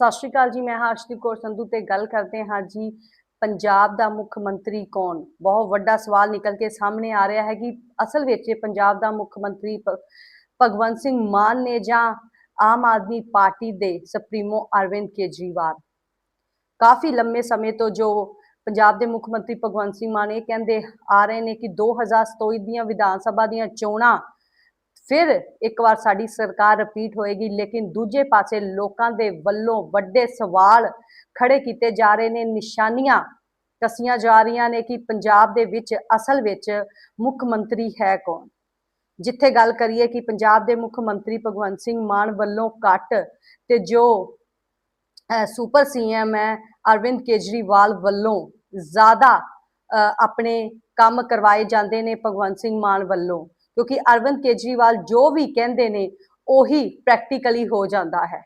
ਸਤਿ ਸ਼੍ਰੀ ਅਕਾਲ ਜੀ, ਮੈਂ ਹਰਸ਼ਦੀਪ ਕੌਰ ਸੰਧੂ ਤੇ ਗੱਲ ਕਰਦੇ ਹਾਂ ਜੀ। ਪੰਜਾਬ ਦਾ ਮੁੱਖ ਮੰਤਰੀ ਕੌਣ? ਬਹੁਤ ਵੱਡਾ ਸਵਾਲ ਨਿਕਲ ਕੇ ਸਾਹਮਣੇ ਆ ਰਿਹਾ ਹੈ ਕਿ ਅਸਲ ਵਿੱਚ ਪੰਜਾਬ ਦਾ ਮੁੱਖ ਮੰਤਰੀ ਭਗਵੰਤ ਸਿੰਘ ਮਾਨ ਨੇ ਜਾਂ ਆਮ ਆਦਮੀ ਪਾਰਟੀ ਦੇ ਸੁਪਰੀਮੋ ਅਰਵਿੰਦ ਕੇਜਰੀਵਾਲ? ਕਾਫੀ ਲੰਮੇ ਸਮੇਂ ਤੋਂ ਜੋ ਪੰਜਾਬ ਦੇ ਮੁੱਖ ਮੰਤਰੀ ਭਗਵੰਤ ਸਿੰਘ ਮਾਨ ਇਹ ਕਹਿੰਦੇ ਆ ਰਹੇ ਨੇ ਕਿ 2027 ਦੀਆਂ ਵਿਧਾਨ ਸਭਾ ਦੀਆਂ ਚੋਣਾਂ ਫਿਰ ਇੱਕ ਵਾਰ ਸਾਡੀ ਸਰਕਾਰ ਰਿਪੀਟ ਹੋਏਗੀ ਲੇਕਿਨ ਦੂਜੇ ਪਾਸੇ ਲੋਕਾਂ ਦੇ ਵੱਲੋਂ ਵੱਡੇ ਸਵਾਲ ਖੜੇ ਕੀਤੇ ਜਾ ਰਹੇ ਨੇ ਨਿਸ਼ਾਨੀਆਂ ਕਸੀਆਂ ਜਾ ਰਹੀਆਂ ਨੇ ਕਿ ਪੰਜਾਬ ਦੇ ਵਿੱਚ ਅਸਲ ਵਿੱਚ ਮੁੱਖ ਮੰਤਰੀ ਹੈ ਕੌਣ? ਜਿੱਥੇ ਗੱਲ ਕਰੀਏ ਕਿ ਪੰਜਾਬ ਦੇ ਮੁੱਖ ਮੰਤਰੀ ਭਗਵੰਤ ਸਿੰਘ ਮਾਨ ਵੱਲੋਂ ਘੱਟ ਤੇ ਜੋ ਅਹ, ਸੁਪਰ ਸੀਐਮ ਹੈ ਅਰਵਿੰਦ ਕੇਜਰੀਵਾਲ ਵੱਲੋਂ ਜ਼ਿਆਦਾ ਆਪਣੇ ਕੰਮ ਕਰਵਾਏ ਜਾਂਦੇ ਨੇ ਭਗਵੰਤ ਸਿੰਘ ਮਾਨ ਵੱਲੋਂ। ਕਿਉਂਕਿ ਅਰਵਿੰਦ ਕੇਜਰੀਵਾਲ ਜੋ ਵੀ ਕਹਿੰਦੇ ਨੇ, ਉਹੀ ਪ੍ਰੈਕਟੀਕਲੀ ਹੋ ਜਾਂਦਾ ਹੈ।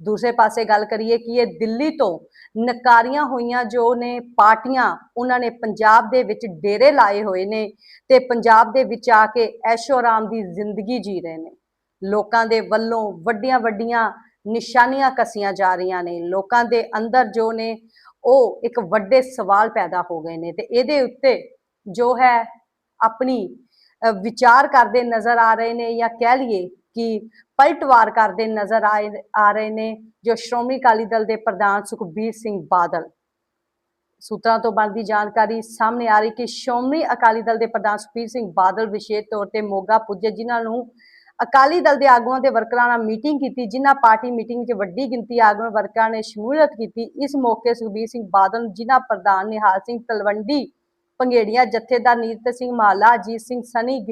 ਦੂਸਰੇ ਪਾਸੇ ਗੱਲ ਕਰੀਏ ਕਿ ਇਹ ਦਿੱਲੀ ਤੋਂ ਨਕਾਰੀਆਂ ਹੋਈਆਂ ਜੋ ਨੇ, ਪਾਰਟੀਆਂ ਉਹਨਾਂ ਨੇ ਪੰਜਾਬ ਦੇ ਵਿੱਚ ਡੇਰੇ ਲਾਏ ਹੋਏ ਨੇ ਤੇ ਪੰਜਾਬ ਦੇ ਵਿੱਚ ਆ ਕੇ ਐਸ਼ੋ ਆਰਾਮ ਦੀ ਜ਼ਿੰਦਗੀ ਜੀ ਰਹੇ ਨੇ। ਲੋਕਾਂ ਦੇ ਵੱਲੋਂ ਵੱਡੀਆਂ ਵੱਡੀਆਂ ਨਿਸ਼ਾਨੀਆਂ ਕਸੀਆਂ ਜਾ ਰਹੀਆਂ ਨੇ। ਲੋਕਾਂ ਦੇ ਅੰਦਰ ਜੋ ਨੇ, ਉਹ ਇੱਕ ਵੱਡੇ ਸਵਾਲ ਪੈਦਾ ਹੋ ਗਏ ਨੇ ਤੇ ਇਹਦੇ ਉੱਤੇ ਜੋ ਹੈ ਆਪਣੀ ਵਿਚਾਰ ਕਰਦੇ ਨਜ਼ਰ ਆ ਰਹੇ ਨੇ ਜਾਂ ਕਹਿ ਲਈਏ ਕਿ ਪਲਟਵਾਰ ਕਰਦੇ ਨਜ਼ਰ ਆਏ, ਆ ਰਹੇ ਨੇ ਜੋ ਸ਼੍ਰੋਮਣੀ ਅਕਾਲੀ ਦਲ ਦੇ ਪ੍ਰਧਾਨ ਸੁਖਬੀਰ ਸਿੰਘ ਬਾਦਲ। ਸੂਤਰਾਂ ਤੋਂ ਬਣਦੀ ਜਾਣਕਾਰੀ ਸਾਹਮਣੇ ਆ ਰਹੀ ਕਿ ਸ਼੍ਰੋਮਣੀ ਅਕਾਲੀ ਦਲ ਦੇ ਪ੍ਰਧਾਨ ਸੁਖਬੀਰ ਸਿੰਘ ਬਾਦਲ ਵਿਸ਼ੇਸ਼ ਤੌਰ ਤੇ ਮੋਗਾ ਪੁੱਜੇ, ਜਿਨ੍ਹਾਂ ਨੂੰ ਅਕਾਲੀ ਦਲ ਦੇ ਆਗੂਆਂ ਦੇ ਵਰਕਰਾਂ ਨਾਲ ਮੀਟਿੰਗ ਕੀਤੀ, ਜਿਨ੍ਹਾਂ ਪਾਰਟੀ ਮੀਟਿੰਗ 'ਚ ਵੱਡੀ ਗਿਣਤੀ ਆਗੂਆਂ ਵਰਕਰਾਂ ਨੇ ਸ਼ਮੂਲੀਅਤ ਕੀਤੀ। ਇਸ ਮੌਕੇ ਸੁਖਬੀਰ ਸਿੰਘ ਬਾਦਲ ਜਿਨ੍ਹਾਂ ਪ੍ਰਧਾਨ ਨਿਹਾਲ ਸਿੰਘ ਤਲਵੰਡੀ ਪੰਗੇੜੀਆਂ ਜਥੇਦਾਰ ਨੀਰਤ ਸਿੰਘ ਮਾਲਾ, ਅਜੀਤ ਸਿੰਘ ਸਨੀ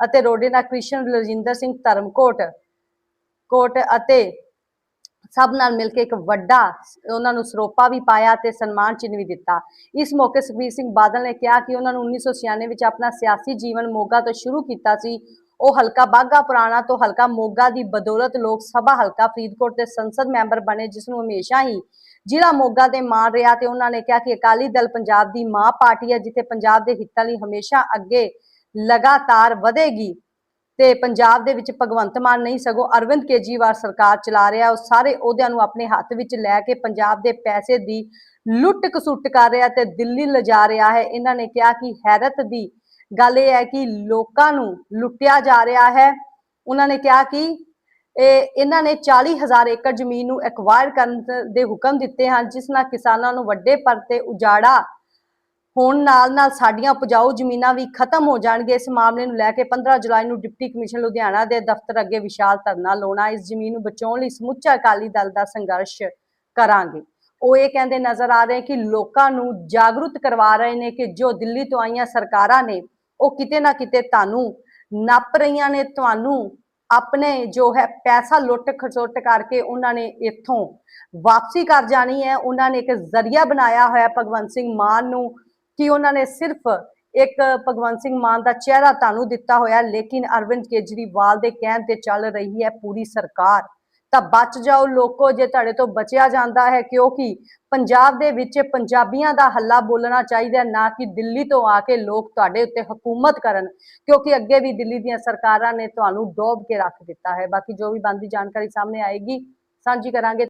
ਅਤੇ ਰੋਡੇਨਾ ਕ੍ਰਿਸ਼ਨ ਰਜਿੰਦਰ ਸਿੰਘ ਧਰਮਕੋਟ ਕੋਟ ਅਤੇ ਸਭ ਨਾਲ ਮਿਲ ਕੇ ਇੱਕ ਵੱਡਾ ਉਹਨਾਂ ਨੂੰ ਸਰੋਪਾ ਵੀ ਪਾਇਆ ਤੇ ਸਨਮਾਨ ਚਿੰਨ੍ਹ ਵੀ ਦਿੱਤਾ। ਇਸ ਮੌਕੇ ਸੁਖਬੀਰ ਸਿੰਘ ਬਾਦਲ ਨੇ ਕਿਹਾ ਕਿ ਉਹਨਾਂ ਨੂੰ 1996 ਵਿੱਚ ਆਪਣਾ ਸਿਆਸੀ ਜੀਵਨ ਮੋਗਾ ਤੋਂ ਸ਼ੁਰੂ ਕੀਤਾ ਸੀ। ਉਹ ਹਲਕਾ ਬਾਗਾ ਪੁਰਾਣਾ ਤੋਂ ਹਲਕਾ ਮੋਗਾ ਦੀ ਬਦੌਲਤ ਲੋਕ ਸਭਾ ਹਲਕਾ ਫਰੀਦਕੋਟ ਦੇ ਸੰਸਦ ਮੈਂਬਰ ਬਣੇ, ਜਿਸ ਨੂੰ ਹਮੇਸ਼ਾ ਹੀ ਜ਼ਿਲ੍ਹਾ ਮੋਗਾ ਦੇ ਮਾਣ ਰਿਹਾ ਤੇ ਉਹਨਾਂ ਨੇ ਕਿਹਾ ਕਿ ਅਕਾਲੀ ਦਲ ਪੰਜਾਬ ਦੀ ਮਾਂ ਪਾਰਟੀ ਹੈ, ਜਿੱਥੇ ਪੰਜਾਬ ਦੇ ਹਿੱਤਾਂ ਲਈ ਹਮੇਸ਼ਾ ਅੱਗੇ ਲਗਾਤਾਰ ਵਧੇਗੀ ਤੇ ਪੰਜਾਬ ਦੇ ਵਿੱਚ ਭਗਵੰਤ ਮਾਨ ਨਹੀਂ ਸਗੋਂ ਅਰਵਿੰਦ ਕੇਜਰੀਵਾਲ ਸਰਕਾਰ ਚਲਾ ਰਿਹਾ, ਉਹ ਸਾਰੇ ਅਹੁਦਿਆਂ ਨੂੰ ਆਪਣੇ ਹੱਥ ਵਿੱਚ ਲੈ ਕੇ ਪੰਜਾਬ ਦੇ ਪੈਸੇ ਦੀ ਲੁੱਟ ਕਸੁੱਟ ਕਰ ਰਿਹਾ ਤੇ ਦਿੱਲੀ ਲਿਜਾ ਰਿਹਾ ਹੈ। ਇਹਨਾਂ ਨੇ ਕਿਹਾ ਕਿ ਹੈਰਤ ਦੀ ਗੱਲ ਇਹ ਹੈ ਕਿ ਲੋਕਾਂ ਨੂੰ ਲੁੱਟਿਆ ਜਾ ਰਿਹਾ ਹੈ। ਉਹਨਾਂ ਨੇ ਕਿਹਾ ਕਿ ਇਹਨਾਂ ਨੇ 40000 ਏਕੜ ਜ਼ਮੀਨ ਨੂੰ ਐਕਵਾਇਰ ਕਰਨ ਦੇ ਹੁਕਮ ਦਿੱਤੇ ਹਨ, ਜਿਸ ਨਾਲ ਕਿਸਾਨਾਂ ਨੂੰ ਵੱਡੇ ਪਰਤੇ ਉਜਾੜਾ ਹੋਣ ਨਾਲ ਨਾਲ ਸਾਡੀਆਂ ਉਪਜਾਊ ਜ਼ਮੀਨਾਂ ਵੀ ਖਤਮ ਹੋ ਜਾਣਗੇ ਇਸ ਮਾਮਲੇ ਨੂੰ ਲੈ ਕੇ 15 ਜੁਲਾਈ ਨੂੰ ਡਿਪਟੀ ਕਮਿਸ਼ਨ ਲੁਧਿਆਣਾ ਦੇ ਦਫ਼ਤਰ ਅੱਗੇ ਵਿਸ਼ਾਲ ਧਰਨਾ ਲਾਉਣਾ, ਇਸ ਜ਼ਮੀਨ ਨੂੰ ਬਚਾਉਣ ਲਈ ਸਮੁੱਚਾ ਅਕਾਲੀ ਦਲ ਦਾ ਸੰਘਰਸ਼ ਕਰਾਂਗੇ। ਉਹ ਇਹ ਕਹਿੰਦੇ ਨਜ਼ਰ ਆ ਰਹੇ ਕਿ ਲੋਕਾਂ ਨੂੰ ਜਾਗਰੂਕ ਕਰਵਾ ਰਹੇ ਨੇ ਕਿ ਜੋ ਦਿੱਲੀ ਤੋਂ ਆਈਆਂ ਸਰਕਾਰਾਂ ਨੇ, ਉਹ ਕਿਤੇ ਨਾ ਕਿਤੇ ਤੁਹਾਨੂੰ ਨੱਪ ਰਹੀਆਂ ਨੇ, ਤੁਹਾਨੂੰ ਆਪਣੇ ਜੋ ਹੈ ਪੈਸਾ ਲੁੱਟ ਖਸੁੱਟ ਕਰਕੇ ਉਹਨਾਂ ਨੇ ਇੱਥੋਂ ਵਾਪਸੀ ਕਰ ਜਾਣੀ ਹੈ। ਉਹਨਾਂ ਨੇ ਇੱਕ ਜ਼ਰੀਆ ਬਣਾਇਆ ਹੋਇਆ ਭਗਵੰਤ ਸਿੰਘ ਮਾਨ ਨੂੰ ਕਿ ਉਹਨਾਂ ਨੇ ਸਿਰਫ ਇੱਕ ਭਗਵੰਤ ਸਿੰਘ ਮਾਨ ਦਾ ਚਿਹਰਾ ਤੁਹਾਨੂੰ ਦਿੱਤਾ ਹੋਇਆ, ਲੇਕਿਨ ਅਰਵਿੰਦ ਕੇਜਰੀਵਾਲ ਦੇ ਕਹਿਣ ਤੇ ਚੱਲ ਰਹੀ ਹੈ ਪੂਰੀ ਸਰਕਾਰ। ਤਾਂ ਬਚ ਜਾਓ ਲੋਕੋ, ਜੇ ਤੁਹਾਡੇ ਤੋਂ ਬਚਿਆ ਜਾਂਦਾ ਹੈ, ਕਿਉਂਕਿ ਪੰਜਾਬ ਦੇ ਵਿੱਚ ਪੰਜਾਬੀਆਂ ਦਾ ਹੱਲਾ ਬੋਲਣਾ ਚਾਹੀਦਾ ਨਾ ਕਿ ਦਿੱਲੀ ਤੋਂ ਆ ਕੇ ਲੋਕ ਤੁਹਾਡੇ ਉੱਤੇ ਹਕੂਮਤ ਕਰਨ, ਕਿਉਂਕਿ ਅੱਗੇ ਵੀ ਦਿੱਲੀ ਦੀਆਂ ਸਰਕਾਰਾਂ ਨੇ ਤੁਹਾਨੂੰ ਡੋਬ ਕੇ ਰੱਖ ਦਿੱਤਾ ਹੈ। ਬਾਕੀ ਜੋ ਵੀ ਬੰਦੀ ਜਾਣਕਾਰੀ ਸਾਹਮਣੇ ਆਏਗੀ, ਸਾਂਝੀ ਕਰਾਂਗੇ।